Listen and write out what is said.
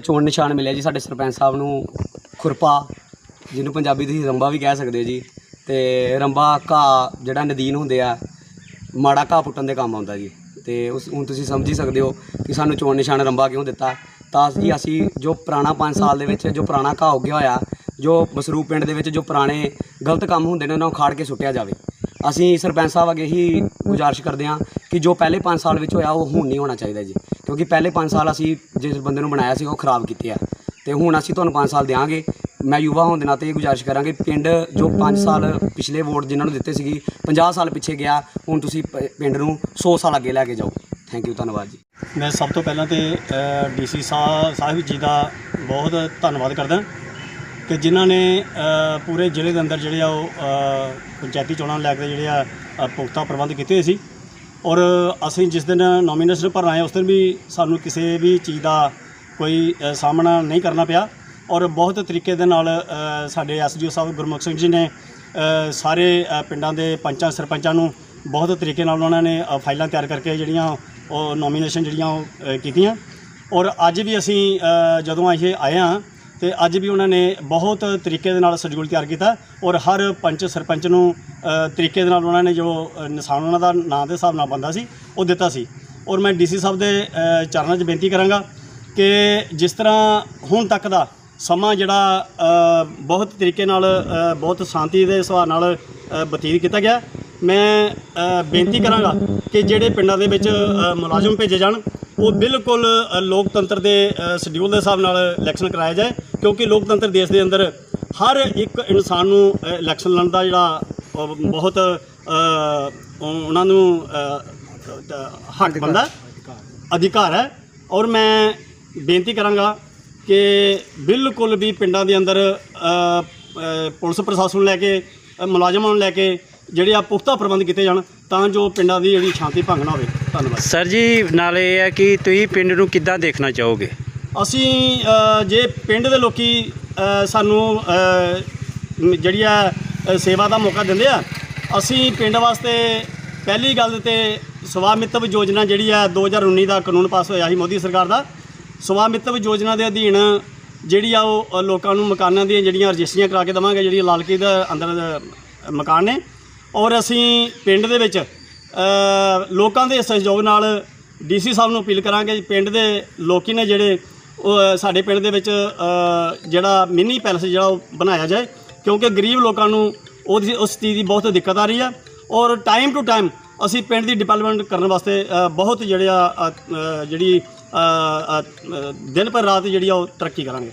ਚੋਣ ਨਿਸ਼ਾਨ ਮਿਲਿਆ ਜੀ ਸਾਡੇ ਸਰਪੰਚ ਸਾਹਿਬ ਨੂੰ, ਖੁਰਪਾ, ਜਿਹਨੂੰ ਪੰਜਾਬੀ ਤੁਸੀਂ ਰੰਬਾ ਵੀ ਕਹਿ ਸਕਦੇ ਹੋ ਜੀ। ਤੇ ਰੰਬਾ ਘਾਹ ਜਿਹੜਾ ਨਦੀਨ ਹੁੰਦੇ ਆ, ਮਾੜਾ ਘਾਹ ਪੁੱਟਣ ਦੇ ਕੰਮ ਆਉਂਦਾ ਜੀ। ਤੇ ਉਸ ਹੁਣ ਤੁਸੀਂ ਸਮਝ ਹੀ ਸਕਦੇ ਹੋ ਕਿ ਸਾਨੂੰ ਚੋਣ ਨਿਸ਼ਾਨ ਰੰਬਾ ਕਿਉਂ ਦਿੱਤਾ। ਤਾਂ ਜੀ ਅਸੀਂ ਜੋ ਪੁਰਾਣਾ 5 ਸਾਲ ਦੇ ਵਿੱਚ ਜੋ ਪੁਰਾਣਾ ਘਾਹ ਉੱਗਿਆ ਹੋਇਆ, ਜੋ ਬਸਰੂਪ ਪਿੰਡ ਦੇ ਵਿੱਚ ਜੋ ਪੁਰਾਣੇ ਗਲਤ ਕੰਮ ਹੁੰਦੇ ਨੇ, ਉਹਨਾਂ ਨੂੰ ਖਾੜ ਕੇ ਸੁੱਟਿਆ ਜਾਵੇ। ਅਸੀਂ ਸਰਪੰਚ ਸਾਹਿਬ ਅੱਗੇ ਹੀ ਗੁਜ਼ਾਰਿਸ਼ ਕਰਦੇ ਹਾਂ ਕਿ ਜੋ ਪਹਿਲੇ 5 ਸਾਲ ਵਿੱਚ ਹੋਇਆ, ਉਹ ਹੁਣ ਨਹੀਂ ਹੋਣਾ ਚਾਹੀਦਾ ਜੀ। ਕਿਉਂਕਿ ਪਹਿਲੇ 5 ਸਾਲ ਅਸੀਂ ਜਿਸ ਬੰਦੇ ਨੂੰ ਬਣਾਇਆ ਸੀ, ਉਹ ਖਰਾਬ ਕੀਤੇ ਆ। ਤੇ ਹੁਣ ਅਸੀਂ ਤੁਹਾਨੂੰ 5 ਸਾਲ ਦੇਵਾਂਗੇ ਮੈਂ ਯੁਵਾ ਹੋਣ ਦੇ ਨਾਤੇ ਇਹ ਗੁਜ਼ਾਰਿਸ਼ ਕਰਾਂਗੇ, ਪਿੰਡ ਜੋ 5 ਸਾਲ ਪਿਛਲੇ ਵੋਟ ਜਿਨ੍ਹਾਂ ਨੂੰ ਦਿੱਤੇ ਸੀਗੀ 50 ਸਾਲ ਪਿੱਛੇ ਗਿਆ, ਹੁਣ ਤੁਸੀਂ ਪ- ਪਿੰਡ ਨੂੰ 100 ਸਾਲ ਅੱਗੇ ਲੈ ਕੇ ਜਾਓ। ਥੈਂਕ ਯੂ ਧੰਨਵਾਦ ਜੀ। ਮੈਂ ਸਭ ਤੋਂ ਪਹਿਲਾਂ ਤੇ ਡੀਸੀ ਸਾਹਿਬ ਜੀ ਦਾ ਬਹੁਤ ਧੰਨਵਾਦ ਕਰਦਾ ਕਿ ਜਿਨ੍ਹਾਂ ਨੇ ਪੂਰੇ ਜ਼ਿਲ੍ਹੇ ਦੇ ਅੰਦਰ ਜਿਹੜੇ ਆ ਉਹ ਪੰਚਾਇਤੀ ਚੋਣਾਂ ਨੂੰ ਲੈ ਕੇ ਜਿਹੜੇ ਆ ਪੁਖਤਾ ਪ੍ਰਬੰਧ ਕੀਤੇ ਸੀ। ਔਰ ਅਸੀਂ ਜਿਸ ਦਿਨ ਨੋਮੀਨੇਸ਼ਨ ਭਰਨ ਆਏ ਉਸ ਦਿਨ ਵੀ ਸਾਨੂੰ ਕਿਸੇ ਵੀ ਚੀਜ਼ ਦਾ ਕੋਈ ਅ, ਸਾਹਮਣਾ ਨਹੀਂ ਕਰਨਾ ਪਿਆ। ਔਰ ਬਹੁਤ ਤਰੀਕੇ ਦੇ ਨਾਲ ਅ, ਸਾਡੇ ਐਸਡੀਓ ਸਾਹਿਬ ਗੁਰਮੁਖ ਸਿੰਘ ਜੀ ਨੇ ਅ, ਸਾਰੇ ਅ, ਪਿੰਡਾਂ ਦੇ ਪੰਚਾਂ ਸਰਪੰਚਾਂ ਨੂੰ ਬਹੁਤ ਤਰੀਕੇ ਨਾਲ ਉਹਨਾਂ ਨੇ ਅ, ਫਾਈਲਾਂ ਤਿਆਰ ਕਰਕੇ ਜਿਹੜੀਆਂ ਉਹ ਨੋਮੀਨੇਸ਼ਨ ਜਿਹੜੀਆਂ ਉਹ ਅ, ਕੀਤੀਆਂ। ਔਰ ਅੱਜ ਵੀ ਅਸੀਂ ਅ, ਜਦੋਂ ਇਹ ਆਏ ਹਾਂ ਤੇ ਅੱਜ ਵੀ ਉਹਨਾਂ ਨੇ ਬਹੁਤ ਤਰੀਕੇ ਦੇ ਨਾਲ ਸ਼ਡਿਊਲ ਤਿਆਰ ਕੀਤਾ ਔਰ ਹਰ ਪੰਚ ਸਰਪੰਚ ਨੂੰ ਤਰੀਕੇ ਦੇ ਨਾਲ ਉਹਨਾਂ ਨੇ ਜੋ ਨਿਸ਼ਾਨ ਉਹਨਾਂ ਦਾ ਨਾਂ ਦੇ ਹਿਸਾਬ ਨਾਲ ਬੰਦਾ ਸੀ, ਉਹ ਦਿੱਤਾ ਸੀ। ਔਰ ਮੈਂ ਡੀਸੀ ਸਾਹਿਬ ਦੇ ਚਰਨਾਂ 'ਚ ਬੇਨਤੀ ਕਰਾਂਗਾ ਕਿ ਜਿਸ ਤਰ੍ਹਾਂ ਹੁਣ ਤੱਕ ਦਾ ਸਮਾਂ ਜਿਹੜਾ ਬਹੁਤ ਤਰੀਕੇ ਨਾਲ ਬਹੁਤ ਸ਼ਾਂਤੀ ਦੇ ਸੁਭਾਅ ਨਾਲ ਬਤੀਤ ਕੀਤਾ ਗਿਆ, ਮੈਂ ਬੇਨਤੀ ਕਰਾਂਗਾ ਕਿ ਜਿਹੜੇ ਪਿੰਡਾਂ ਦੇ ਵਿੱਚ ਮੁਲਾਜ਼ਮ ਭੇਜੇ ਜਾਣ, ਉਹ ਬਿਲਕੁਲ ਲੋਕਤੰਤਰ ਦੇ ਸ਼ਡਿਊਲ ਦੇ ਹਿਸਾਬ ਨਾਲ ਇਲੈਕਸ਼ਨ ਕਰਾਇਆ ਜਾਏ। ਕਿਉਂਕਿ ਲੋਕਤੰਤਰ ਦੇਸ਼ ਦੇ ਅੰਦਰ ਹਰ ਇੱਕ ਇਨਸਾਨ ਨੂੰ ਇਲੈਕਸ਼ਨ ਲੜਨ ਦਾ ਜਿਹੜਾ ਬਹੁਤ ਉਹਨਾਂ ਨੂੰ ਹੱਕ ਬੰਦਾ ਅਧਿਕਾਰ ਹੈ। ਔਰ ਮੈਂ ਬੇਨਤੀ ਕਰਾਂਗਾ ਕਿ ਬਿਲਕੁਲ ਵੀ ਪਿੰਡਾਂ ਦੇ ਅੰਦਰ ਪੁਲਿਸ ਪ੍ਰਸ਼ਾਸਨ ਨੂੰ ਲੈ ਕੇ ਮੁਲਾਜ਼ਮਾਂ ਨੂੰ ਲੈ ਕੇ ਜਿਹੜੇ ਆ ਪੁਖਤਾ ਪ੍ਰਬੰਧ ਕੀਤੇ ਜਾਣ ਤਾਂ ਜੋ ਪਿੰਡਾਂ ਦੀ ਜਿਹੜੀ ਸ਼ਾਂਤੀ ਭੰਗ ਨਾ ਹੋਵੇ। ਧੰਨਵਾਦ। ਸਰ ਜੀ ਨਾਲ ਇਹ ਹੈ ਕਿ ਤੁਸੀਂ ਪਿੰਡ ਨੂੰ ਕਿੱਦਾਂ ਦੇਖਣਾ ਚਾਹੋਗੇ? ਅਸੀਂ ਜੇ ਪਿੰਡ ਦੇ ਲੋਕੀ ਸਾਨੂੰ ਜਿਹੜੀ ਆ ਸੇਵਾ ਦਾ ਮੌਕਾ ਦਿੰਦੇ ਆ, ਅਸੀਂ ਪਿੰਡ ਵਾਸਤੇ ਪਹਿਲੀ ਗੱਲ ਤੇ ਸਵਾਮਿਤਵ ਯੋਜਨਾ ਜਿਹੜੀ ਆ 2019 ਦਾ ਕਾਨੂੰਨ ਪਾਸ ਹੋਇਆ ਸੀ ਮੋਦੀ ਸਰਕਾਰ ਦਾ ਸਵਾਮਿਤਵ ਯੋਜਨਾ ਦੇ ਅਧੀਨ ਜਿਹੜੀ ਆ, ਉਹ ਲੋਕਾਂ ਨੂੰ ਮਕਾਨਾਂ ਦੀਆਂ ਜਿਹੜੀਆਂ ਰਜਿਸਟਰੀਆਂ ਕਰਾ ਕੇ ਦੇਵਾਂਗੇ, ਜਿਹੜੀ ਲਾਲਕੀ ਦੇ ਅੰਦਰ ਮਕਾਨ ਨੇ, ਔਰ ਅਸੀਂ ਪਿੰਡ ਦੇ ਵਿੱਚ ਲੋਕਾਂ ਦੇ ਸਹਿਯੋਗ ਨਾਲ ਡੀਸੀ ਸਾਹਿਬ ਨੂੰ ਅਪੀਲ ਕਰਾਂਗੇ, ਪਿੰਡ ਦੇ ਲੋਕੀ ਨੇ ਜਿਹੜੇ ਉਹ ਸਾਡੇ ਪਿੰਡ ਦੇ ਵਿੱਚ ਜਿਹੜਾ ਮਿੰਨੀ ਪੈਲਸ ਜਿਹੜਾ ਉਹ ਬਣਾਇਆ ਜਾਏ, ਕਿਉਂਕਿ ਗਰੀਬ ਲੋਕਾਂ ਨੂੰ ਉਹਦੀ, ਉਸ ਚੀਜ਼ ਦੀ ਬਹੁਤ ਦਿੱਕਤ ਆ ਰਹੀ ਆ। ਔਰ ਟਾਈਮ ਟੂ ਟਾਈਮ ਅਸੀਂ ਪਿੰਡ ਦੀ ਡਿਵੈਲਪਮੈਂਟ ਕਰਨ ਵਾਸਤੇ ਬਹੁਤ ਜਿਹੜੇ ਆ ਜਿਹੜੀ ਦਿਨ ਪਰ ਰਾਤ ਜਿਹੜੀ ਆ ਉਹ ਤਰੱਕੀ ਕਰਾਂਗੇ।